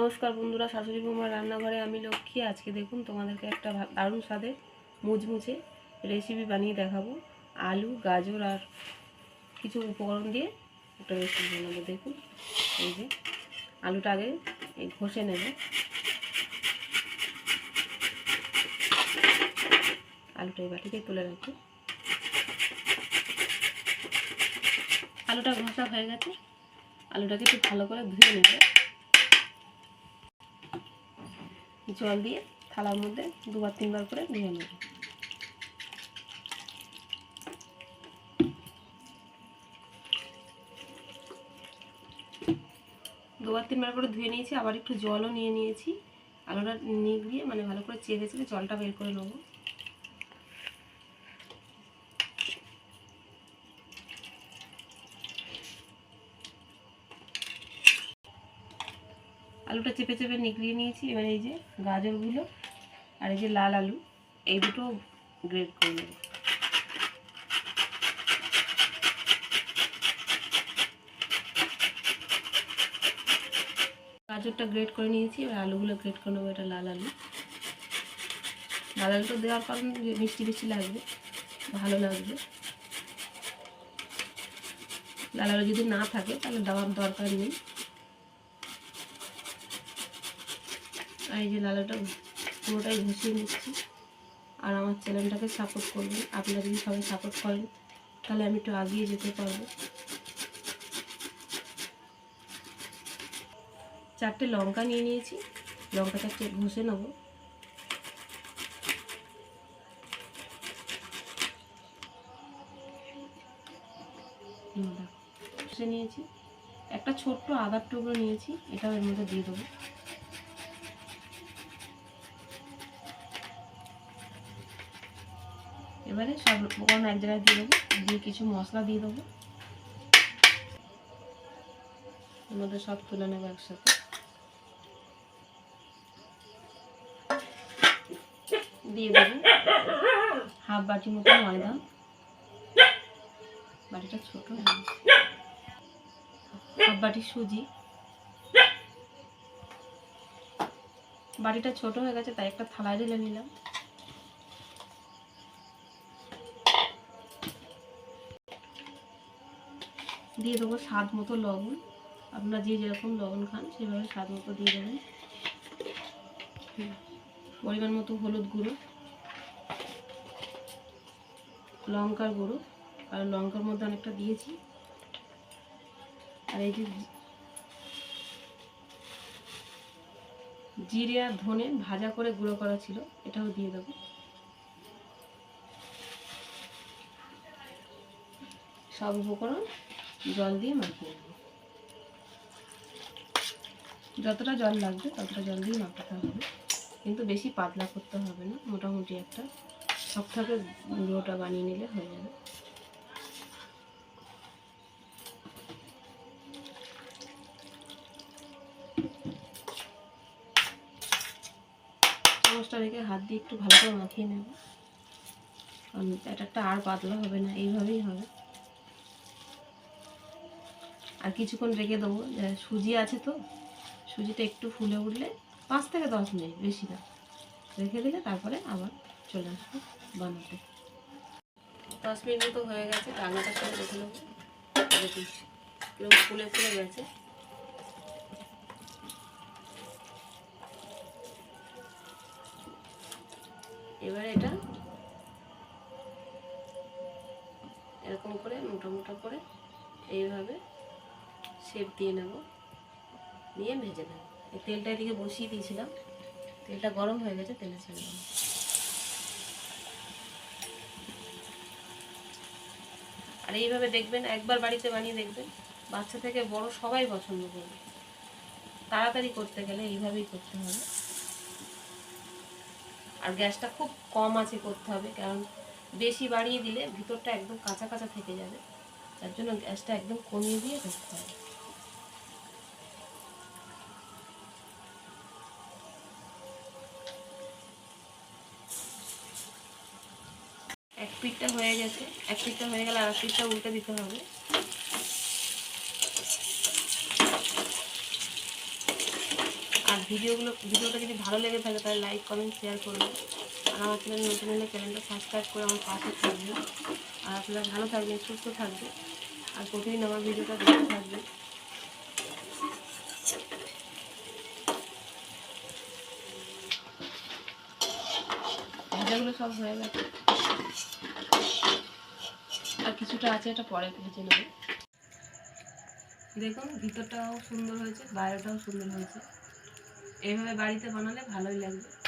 নমস্কার বন্ধুরা, শাশুড়ি বৌমার রান্নাঘরে আমি লক্ষ্মী। আজকে দেখুন, তোমাদেরকে একটা দারুণ স্বাদের মুচমুচে রেসিপি বানিয়ে দেখাবো। আলু, গাজর আর কিছু উপকরণ দিয়ে একটা রেসিপি বানাবো, দেখুন। এই যে, আলুটা আগে এই ঘষে নেব। আলুটা এই বাটিতে তুলে রাখব আলুটা ঘষা হয়ে গেছে। আলুটাকে একটু ভালো করে ধুয়ে নেবে। জল দিয়ে থালার মধ্যে দুবার, তিনবার করে ধুয়ে নেব। দুবার, তিনবার করে ধুয়ে নিয়েছি, আবার একটু জলও নিয়ে নিয়েছি। আলুটা নিয়ে গিয়ে মানে ভালো করে চেয়ে চেয়ে জলটা বের করে নেব। আলুটা চেপে চেপে নিগড়িয়ে নিয়েছি। এবার এই যে গাজরগুলো আর এই যে লাল আলু, এই দুটো গ্রেড করে নেব। গাজরটা গ্রেড করে নিয়েছি, এবার আলুগুলো গ্রেড করে নেব, এটা লাল আলু। লাল আলুটা দেওয়ার কারণ মিষ্টি মিষ্টি লাগবে, ভালো লাগবে। লাল আলু যদি না থাকে, তাহলে দেওয়ার দরকার নেই। আর এই যে লালাটা পুরোটাই ঘষিয়ে নিচ্ছি। আর আমার চ্যানেলটাকে সাপোর্ট করবেন আপনারা যদি সবাই সাপোর্ট করেন, তাহলে আমি একটু আগিয়ে যেতে পারব। চারটে লঙ্কা নিয়ে নিয়েছি। লঙ্কা চারটে ঘষে নেব। ঘষে নিয়েছি। একটা ছোট্ট আদার টুকরো নিয়েছি। এটাও এর মধ্যে দিয়ে দেবো। এবারে সব উপকরণ এক জায়গায় দিয়ে দেবো, দিয়ে কিছু মশলা দিয়ে দেবো। মধ্যে সব তুলে নেব একসাথে। দিয়ে দেবো হাফ বাটি মতো ময়দা। বাটিটা ছোট। হাফ বাটি সুজি। বাটিটা ছোট হয়ে গেছে, তাই একটা থালায় ঢেলে নিলাম। দিয়ে দেবো স্বাদ মতো লবণ। আপনারা যে যেরকম লবণ খান, সেভাবে স্বাদ মতো দিয়ে দেবেন। পরিমাণ মতো হলুদ গুঁড়ো, লঙ্কার গুঁড়ো আর লঙ্কার মধ্যে অনেকটা দিয়েছি। আর এই যে জিরে আর ধনে ভাজা করে গুঁড়ো করা ছিল, এটাও দিয়ে দেবো। সব উপকরণ জল দিয়ে মাখিয়ে নেব। যতটা জল লাগবে ততটা জল দিয়ে মাখাতে হবে। কিন্তু বেশি পাতলা করতে হবে না, মোটামুটি একটা সবথেকে গুঁড়োটা বানিয়ে নিলে হয়ে যাবে। চামচটা রেখে হাত দিয়ে একটু ভালো করে মাখিয়ে নেব। কারণ আর পাতলা হবে না, এইভাবেই হবে। আর কিছুক্ষণ রেখে দেবো। সুজি আছে তো, সুজিটা একটু ফুলে উঠলে পাঁচ থেকে দশ মিনিট বেশি না। রেখে দিলে তারপরে আবার চলে আসব বানাতে। দশ মিনিট মতো হয়ে গেছে, রান্নাটা করে দেখে নেব ফুলে ফুলে গেছে। এবার এটা এরকম করে, মোটা মোটা করে, এইভাবে শেপ দিয়ে নেব। দিয়ে ভেজে নেব। এই তেলটা এদিকে বসিয়ে দিয়েছিলাম। তেলটা গরম হয়ে গেছে, তেলে ছেড়ে দেবো। আর এইভাবে দেখবেন, একবার বাড়িতে বানিয়ে দেখবেন, বাচ্চা থেকে বড় সবাই পছন্দ করবে। তাড়াতাড়ি করতে গেলে এইভাবেই করতে হবে। আর গ্যাসটা খুব কম আছে করতে হবে, কারণ বেশি বাড়িয়ে দিলে ভিতরটা একদম কাঁচা কাঁচা থেকে যাবে। তার জন্য গ্যাসটা একদম কমিয়ে দিয়ে করতে হবে। পিঠটা হয়ে গেছে। এক পিঠটা হয়ে গেলে আর পিঠটা উল্টে দিতে হবে। আর ভিডিওগুলো ভিডিওটা যদি ভালো লেগে থাকে, তাহলে লাইক কমেন্ট শেয়ার করবেন আর আমার চ্যানেল নতুন হলে চ্যানেলটা সাবস্ক্রাইব করে আমার পাশে থাকবেন আর আপনারা ভালো থাকবেন, সুস্থ থাকবেন। আর প্রতিদিন আমার ভিডিওটা দেখতে থাকবেন ভাজাগুলো সব হয়ে গেছে। আর কিছুটা আছে, এটা পরে ভেজে নেব। দেখুন, ভিতরটাও সুন্দর হয়েছে, বাইরেটাও সুন্দর হয়েছে। এইভাবে বাড়িতে বানালে ভালোই লাগবে।